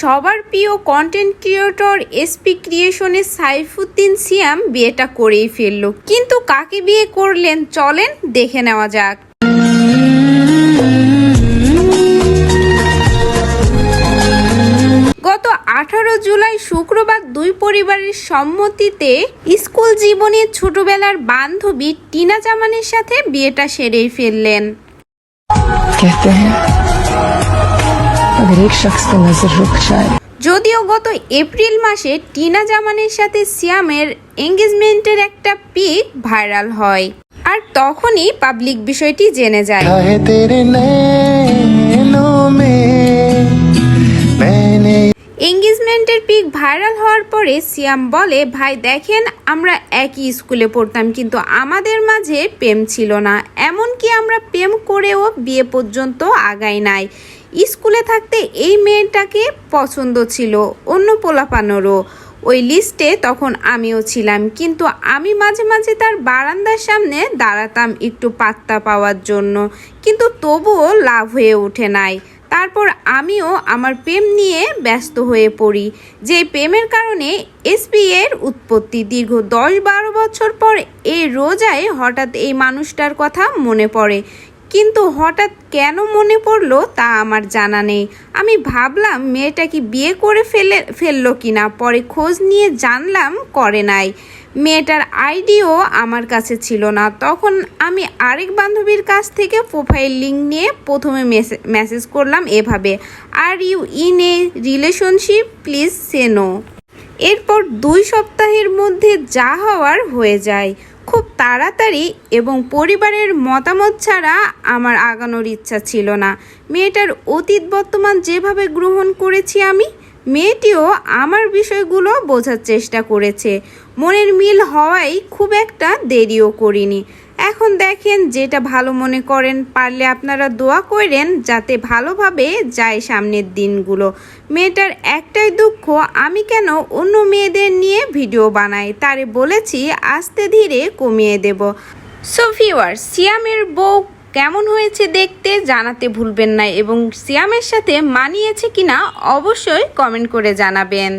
সবার প্রিয় content creator SP ক্রিয়েশনে সাইফুদ্দিন সিয়াম বিয়েটা করেই ফেলল। কিন্তু কাকে বিয়ে করলেন? চলেন দেখে নেওয়া যাক। গত আঠারো জুলাই শুক্রবার দুই পরিবারের সম্মতিতে স্কুল জীবনে ছোটবেলার বান্ধবী টিনা জামানের সাথে বিয়েটা সেরেই ফেললেন। अगर एक शख्स की नजर रुक जाए যদিও গত এপ্রিল মাসে টিনা জামানের সাথে সিয়ামের এঙ্গেজমেন্টের একটা পিক ভাইরাল হয় আর তখনই পাবলিক বিষয়টি জেনে যায় है तेरे नैनों में मैंने এঙ্গেজমেন্টের পিক ভাইরাল হওয়ার পরে সিয়াম বলে ভাই দেখেন আমরা একই স্কুলে পড়তাম কিন্তু আমাদের মাঝে প্রেম ছিল না এমনকি আমরা প্রেম করেও বিয়ে পর্যন্ত আগাই নাই স্কুলে থাকতে এই মেয়েটাকে পছন্দ ছিল, অন্য পোলাপানোরও। ওই লিস্টে তখন আমিও ছিলাম, কিন্তু আমি মাঝে মাঝে তার বারান্দার সামনে দাঁড়াতাম একটু পাত্তা পাওয়ার জন্য। কিন্তু তবুও লাভ হয়ে ওঠে নাই। তারপর আমিও আমার প্রেম নিয়ে ব্যস্ত হয়ে পড়ি, যে প্রেমের কারণে এসপি এর উৎপত্তি। দীর্ঘ দশ বারো বছর পর এই রোজায় হঠাৎ এই মানুষটার কথা মনে পড়ে কিন্তু হঠাৎ কেন মনে পড়ল তা আমার জানা নেই। আমি ভাবলাম, মেয়েটা কি বিয়ে করে ফেলে, ফেলল কিনা? পরে খোঁজ নিয়ে জানলাম করে নাই। মেয়েটার আইডিও আমার কাছে ছিল না। তখন আমি আরেক বান্ধবীর কাছ থেকে প্রোফাইল লিঙ্ক নিয়ে প্রথমে মেসেজ করলাম এভাবে are you in a relationship please সেনো এরপর দুই সপ্তাহের মধ্যে যা হওয়ার হয়ে যায়। খুব তাড়াতাড়ি এবং পরিবারের মতামত ছাড়া আমার আগানোর ইচ্ছা ছিল না। মেয়েটার অতীত বর্তমান যেভাবে গ্রহণ করেছি আমি মেয়েটিও আমার বিষয়গুলো বোঝার চেষ্টা করেছে। মনের মিল হওয়াই খুব একটা দেরিও করিনি। এখন দেখেন যেটা ভালো মনে করেন, পারলে আপনারা দোয়া করেন যাতে ভালোভাবে যায় সামনের দিনগুলো। মেয়েটার একটাই দুঃখ, আমি কেন অন্য মেয়েদের নিয়ে ভিডিও বানাই? তারে বলেছি, আস্তে ধীরে কমিয়ে দেব। সো ভিউয়ার সিয়ামের বউ কেমন হয়েছে দেখতে জানাতে ভুলবেন না এবং সিয়ামের সাথে মানিয়েছে কিনা অবশ্যই কমেন্ট করে জানাবেন।